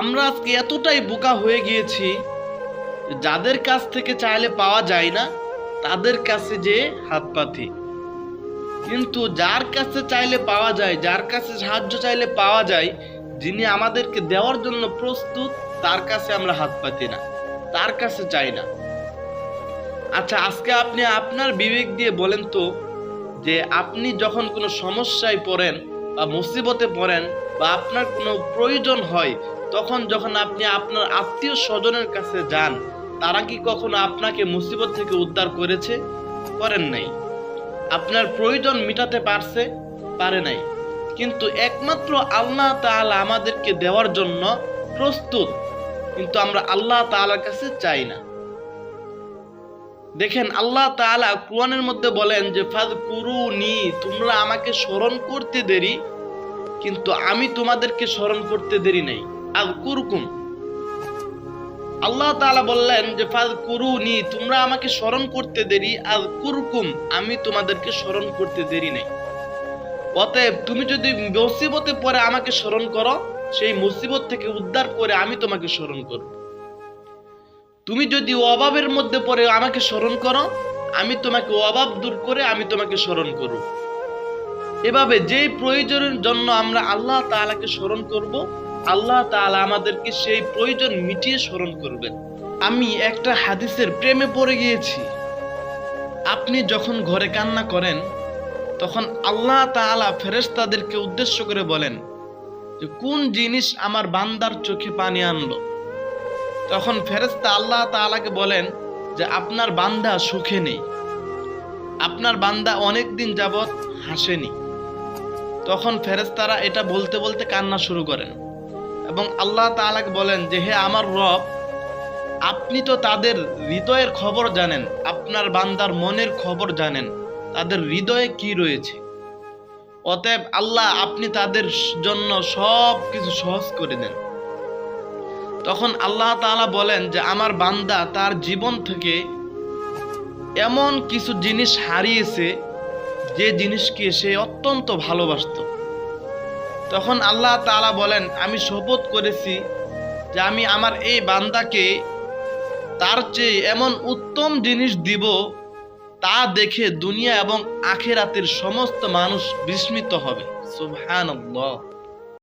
আমরা আজকে এতটাই বোকা হয়ে গিয়েছি, যাদের কাছ থেকে চাইলে পাওয়া যায় না, তাদের কাছে যে হাত পাতি। কিন্তু যার কাছে চাইলে পাওয়া যায়, যার কাছে সাহায্য চাইলে পাওয়া যায়, যিনি আমাদেরকে দেওয়ার জন্য প্রস্তুত, তার কাছে আমরা হাত পাতি না, তার কাছে চাই না। আচ্ছা আজকে আপনি আপনার বিবেক দিয়ে বলেন তো, যে আপনি যখন কোনো সমস্যায় পড়েন বা মুসিবতে পড়েন বা আপনার কোনো প্রয়োজন হয় তখন যখন আপনি আপনার আত্মীয় স্বজনের কাছে যান, তারা কি কখনো আপনাকে মুসিবত থেকে উদ্ধার করেছে? করেন নাই। আপনার প্রয়োজন মিটাতে পারছে? পারে নাই। কিন্তু একমাত্র আল্লাহ তাআলা আমাদেরকে দেওয়ার জন্য প্রস্তুত। কিন্তু আমরা আল্লাহ তাআলার কাছে চাই না। দেখেন, আল্লাহ তাআলা কোরআনের মধ্যে বলেন যে ফাজ কুরুনি তোমরা আমাকে স্মরণ করতে দেরি, কিন্তু আমি তোমাদেরকে স্মরণ করতে দেরি নাই। আজ কুরকুম আল্লাহ তাআলা বললেন যে ফাজ কুরুনি তোমরা আমাকে স্মরণ করতে দেরি। আজ কুরকুম আমি তোমাদেরকে স্মরণ করতে দেরি নাই। অতএব তুমি যদি মুসিবতে পরে আমাকে স্মরণ করো, সেই মুসিবত থেকে উদ্ধার করে আমি তোমাকে স্মরণ করব। তুমি যদি অভাবের মধ্যে পড়ে আমাকে স্মরণ করো, আমি তোমাকে অভাব দূর করে আমি তোমাকে স্মরণ করব। এভাবে যেই প্রয়োজনের জন্য আমরা আল্লাহ তাআলাকে স্মরণ করব আল্লাহ তাআলা আমাদেরকে সেই প্রয়োজন মিটিয়ে স্মরণ করবেন। আমি একটা হাদিসের প্রেমে পড়ে গিয়েছি। আপনি যখন ঘরে কান্না করেন, তখন আল্লাহ তাআলা ফেরেশতাদেরকে উদ্দেশ্য করে বলেন যে, কোন জিনিস আমার বান্দার চোখে পানি আনলো? তখন ফেরেশতা আল্লাহ তাআলাকে বলেন যে, আপনার বান্দা সুখে নেই। আপনার বান্দা অনেক দিন যাবৎ হাসেনি। তখন ফেরেশতারা এটা বলতে বলতে কান্না শুরু করেন। এবং আল্লাহ তাআলাকে বলেন যে, হে আমার রব, আপনি তো তাদের হৃদয়ের খবর জানেন, আপনার বান্দার মনের খবর জানেন, তাদের হৃদয়ে কি রয়েছে? অতএব আল্লাহ আপনি তাদের জন্য সব কিছু সহজ করে দেন। তখন আল্লাহ তাআলা বলেন যে, আমার বান্দা তার জীবন থেকে এমন কিছু জিনিস হারিয়েছে, যে জিনিসকে সে অত্যন্ত ভালোবাসতো। তখন আল্লাহ তালা বলেন, আমি শপথ করেছি যে আমি আমার এই বান্দাকে তার চেয়ে এমন উত্তম জিনিস দিব তা দেখে দুনিয়া এবং আখেরাতের সমস্ত মানুষ বিস্মিত হবে। সুবহানাল্লাহ।